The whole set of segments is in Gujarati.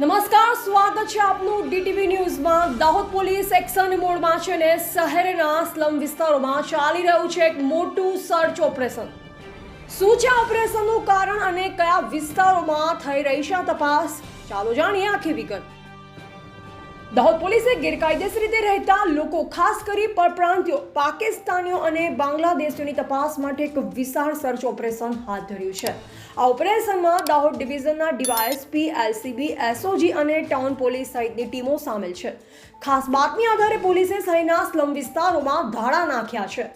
નમસ્કાર, સ્વાગત છે આપનું ડીટીવી ન્યૂઝમાં. દાહોદ પોલીસ એક્શન મોડમાં છે ને શહેરના સ્લમ વિસ્તારોમાં ચાલી રહ્યું છે એક મોટું સર્ચ ઓપરેશન શું છે ઓપરેશનનું કારણ અને કયા વિસ્તારોમાં થઈ રહી છે તપાસ? ચાલો જાણીએ આખી વિગત. દાહોદ પોલીસે ગેરકાયદેસર રીતે રહેતા લોકો, ખાસ કરી પરપ્રાંતિયો, પાકિસ્તાનીઓ અને બાંગ્લાદેશીઓની તપાસ માટે એક વિશાળ સર્ચ ઓપરેશન હાથ ધર્યું છે. આ ઓપરેશનમાં દાહોદ ડિવિઝનના ડીવાયએસપી, એલસીબી, એસઓજી અને ટાઉન પોલીસ સહિતની ટીમો સામેલ છે. ખાસ બાતમી આધારે પોલીસે શહેરના સ્લમ વિસ્તારોમાં ધાડા નાખ્યા છે.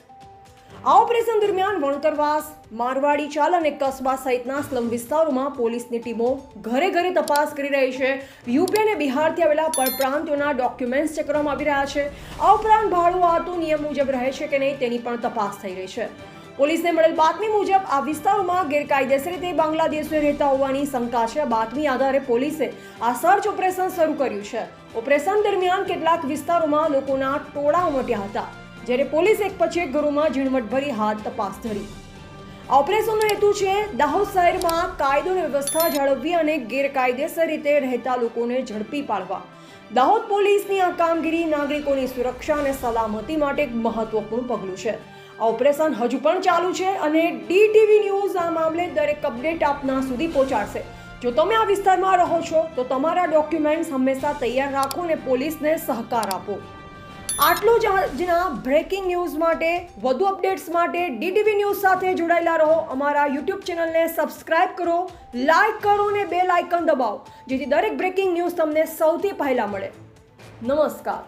આ ઓપરેશન દરમિયાન વણકરવાસ, મારવાડી ચાલ અને કસ્બા સહિતના સ્લમ વિસ્તારોમાં પોલીસની ટીમો ઘરે ઘરે તપાસ કરી રહી છે. યુપી અને બિહારથી આવેલા પરપ્રાંતોના ડોક્યુમેન્ટ્સ ચેક કરવામાં આવી રહ્યા છે. આ ઉપરાંત ભાડું આવતું નિયમ મુજબ રહે છે કે નહીં તેની પણ તપાસ થઈ રહી છે. પોલીસને મળેલ બાતમી મુજબ, આ વિસ્તારોમાં ગેરકાયદેસર રીતે બાંગ્લાદેશીઓ રહેતા હોવાની શંકા છે. બાતમી આધારે પોલીસે આ સર્ચ ઓપરેશન શરૂ કર્યું છે. ઓપરેશન દરમિયાન કેટલાક વિસ્તારોમાં લોકોના ટોળા ઉમટ્યા હતા. જ્યારે પોલીસ એક પછી એક ઘરોમાં ઝીણવટભરી હાથ તપાસ ધરી. ઓપરેશનનો હેતુ છે દાહોદ શહેરમાં કાયદો વ્યવસ્થા જાળવવી અને ગેરકાયદેસર રીતે રહેતા લોકોને ઝડપી પાડવા. દાહોદ પોલીસની આ કામગીરી નાગરિકોની સુરક્ષા અને સલામતી માટે એક મહત્વપૂર્ણ પગલું છે. આ ઓપરેશન હજુ પણ ચાલુ છે અને ડીટીવી ન્યૂઝ આ મામલે દરેક અપડેટ આપના સુધી પહોંચાડશે. જો તમે આ વિસ્તારમાં રહો છો, તો તમારા ડોક્યુમેન્ટ્સ હંમેશા તૈયાર રાખો અને પોલીસને સહકાર આપો. આટલું જ આજના બ્રેકિંગ ન્યૂઝ માટે, વધુ અપડેટ્સ માટે ડીટીવી ન્યૂઝ સાથે જોડાયેલા રહો. અમારા યુટ્યુબ ચેનલને સબસ્ક્રાઇબ કરો લાઇક કરો અને બેલ આઇકન દબાવો, જેથી દરેક બ્રેકિંગ ન્યૂઝ તમને સૌથી પહેલાં મળે. નમસ્કાર.